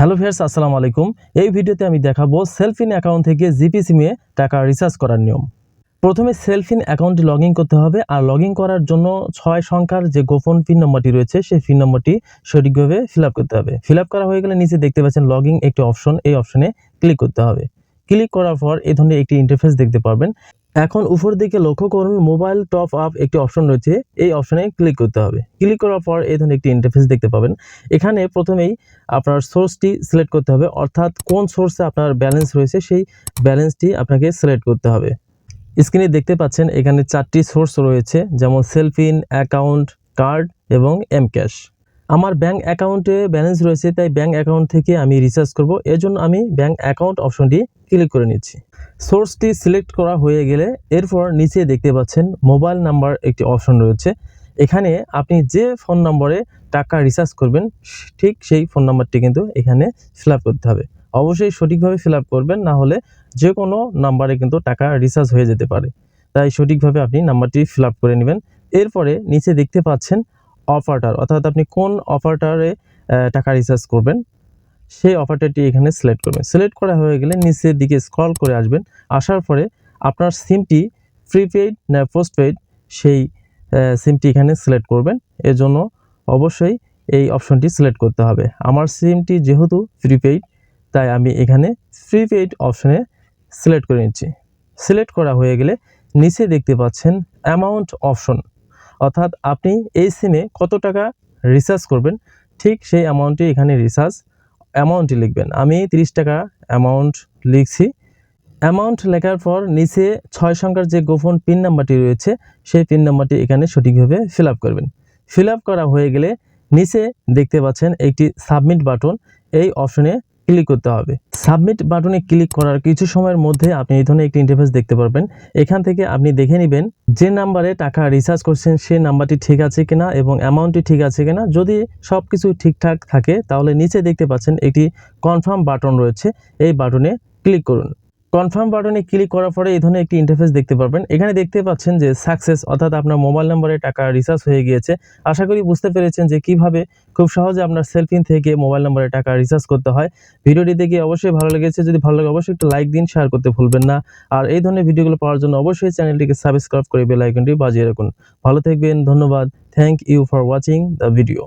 Hello viewers আসসালামু আলাইকুম। এই ভিডিওতে আমি দেখাবো সেলফিন অ্যাকাউন্ট থেকে জিপি সিমে টাকা রিচার্জ করার নিয়ম। প্রথমে সেলফিন অ্যাকাউন্টে লগ করতে হবে আর লগ করার জন্য ছয় সংখ্যার যে গোপন পিন নম্বরটি রয়েছে, সেই পিন নম্বরটি সঠিকভাবে ফিল করতে হবে। ফিল করা হয়ে গেলে নিচে দেখতে পাচ্ছেন লগ একটি অপশন, এই অপশনে ক্লিক করতে হবে। ক্লিক করার পর এই ধরনের একটি ইন্টারফেস দেখতে পারবেন। এখন উপর দিকে লক্ষ্য করুন মোবাইল টপ আপ একটি অপশন রয়েছে। এই অপশনে ক্লিক করতে হবে। ক্লিক করার পর এই ধরনের একটি ইন্টারফেস দেখতে পাবেন। এখানে প্রথমেই আপনার সোর্সটি সিলেক্ট করতে হবে, অর্থাৎ কোন সোর্সে আপনার ব্যালেন্স রয়েছে, সেই ব্যালেন্সটি আপনাকে সিলেক্ট করতে হবে। স্ক্রিনে দেখতে পাচ্ছেন, এখানে চারটি সোর্স রয়েছে, যেমন সেলফিন অ্যাকাউন্ট কার্ড এবং এম ক্যাশ আমার ব্যাঙ্ক অ্যাকাউন্টে ব্যালেন্স রয়েছে, তাই ব্যাঙ্ক অ্যাকাউন্ট থেকে আমি রিচার্জ করব। এর জন্য আমি ব্যাঙ্ক অ্যাকাউন্ট অপশনটি ক্লিক করে নিচ্ছি। সোর্সটি সিলেক্ট করা হয়ে গেলে এরপর নিচে দেখতে পাচ্ছেন মোবাইল নাম্বার একটি অপশন রয়েছে। এখানে আপনি যে ফোন নম্বরে টাকা রিচার্জ করবেন, ঠিক সেই ফোন নাম্বারটি কিন্তু এখানে ফিল করতে হবে। অবশ্যই সঠিকভাবে ফিল করবেন, না হলে যে কোনো নাম্বারে কিন্তু টাকা রিচার্জ হয়ে যেতে পারে। তাই সঠিকভাবে আপনি নাম্বারটি ফিল করে নেবেন। এরপরে নিচে দেখতে পাচ্ছেন অফারটার, অর্থাৎ আপনি কোন অফারটারে টাকা রিচার্জ করবেন, সেই অফারটাটি এখানে সিলেক্ট করবেন। সিলেক্ট করা হয়ে গেলে নিচের দিকে স্ক্রল করে আসবেন, আসার পরে আপনার সিমটি প্রিপেইড না পোস্টপেইড সেই সিমটি এখানে সিলেক্ট করবেন। এর জন্য অবশ্যই এই অপশনটি সিলেক্ট করতে হবে। আমার সিমটি যেহেতু প্রিপেইড তাই আমি এখানে প্রিপেইড অপশনে সিলেক্ট করে নিচ্ছি। সিলেক্ট করা হয়ে গেলে নিচে দেখতে পাচ্ছেন অ্যামাউন্ট অপশন অর্থাৎ আপনি এই সিমে কত টাকা রিচার্জ করবেন, ঠিক সেই অ্যামাউন্টটি এখানে রিচার্জ অ্যামাউন্টটি লিখবেন। আমি তিরিশ টাকা অ্যামাউন্ট লিখছি। অ্যামাউন্ট লেখার পর নিচে ছয় সংখ্যার যে গোপন পিন নাম্বারটি রয়েছে, সেই পিন নাম্বারটি এখানে সঠিকভাবে ফিল করবেন। ফিল করা হয়ে গেলে নিচে দেখতে পাচ্ছেন একটি সাবমিট বাটন এই অপশনে ক্লিক করতে হবে। সাবমিট বাটনে ক্লিক করার কিছু সময়ের মধ্যে আপনি এই ধরনের একটি ইন্টারফেস দেখতে পারবেন। এখান থেকে আপনি দেখে নেবেন যে নাম্বারে টাকা রিচার্জ করছেন সেই নাম্বারটি ঠিক আছে কিনা এবং অ্যামাউন্টটি ঠিক আছে কিনা। যদি সব কিছু ঠিকঠাক থাকে, তাহলে নিচে দেখতে পাচ্ছেন একটি কনফার্ম বাটন রয়েছে। এই বাটনে ক্লিক করুন। কনফার্ম বাটনে ক্লিক করার পরে এই ধরনের একটি ইন্টারফেস দেখতে পারবেন। এখানে দেখতে পাচ্ছেন যে সাকসেস অর্থাৎ আপনার মোবাইল নাম্বারে টাকা রিচার্জ হয়ে গিয়েছে। আশা করি বুঝতে পেরেছেন যে কীভাবে খুব সহজে আপনার সেলফিন থেকে মোবাইল নাম্বারে টাকা রিচার্জ করতে হয়। ভিডিওটি দেখে অবশ্যই ভালো লেগেছে। যদি ভালো লাগে, অবশ্যই একটু লাইক দিন শেয়ার করতে ভুলবেন না। আর এই ধরনের ভিডিওগুলো পাওয়ার জন্য অবশ্যই চ্যানেলটিকে সাবস্ক্রাইব করে বেল আইকনটি বাজিয়ে রাখুন। ভালো থাকবেন, ধন্যবাদ। Thank you for watching the video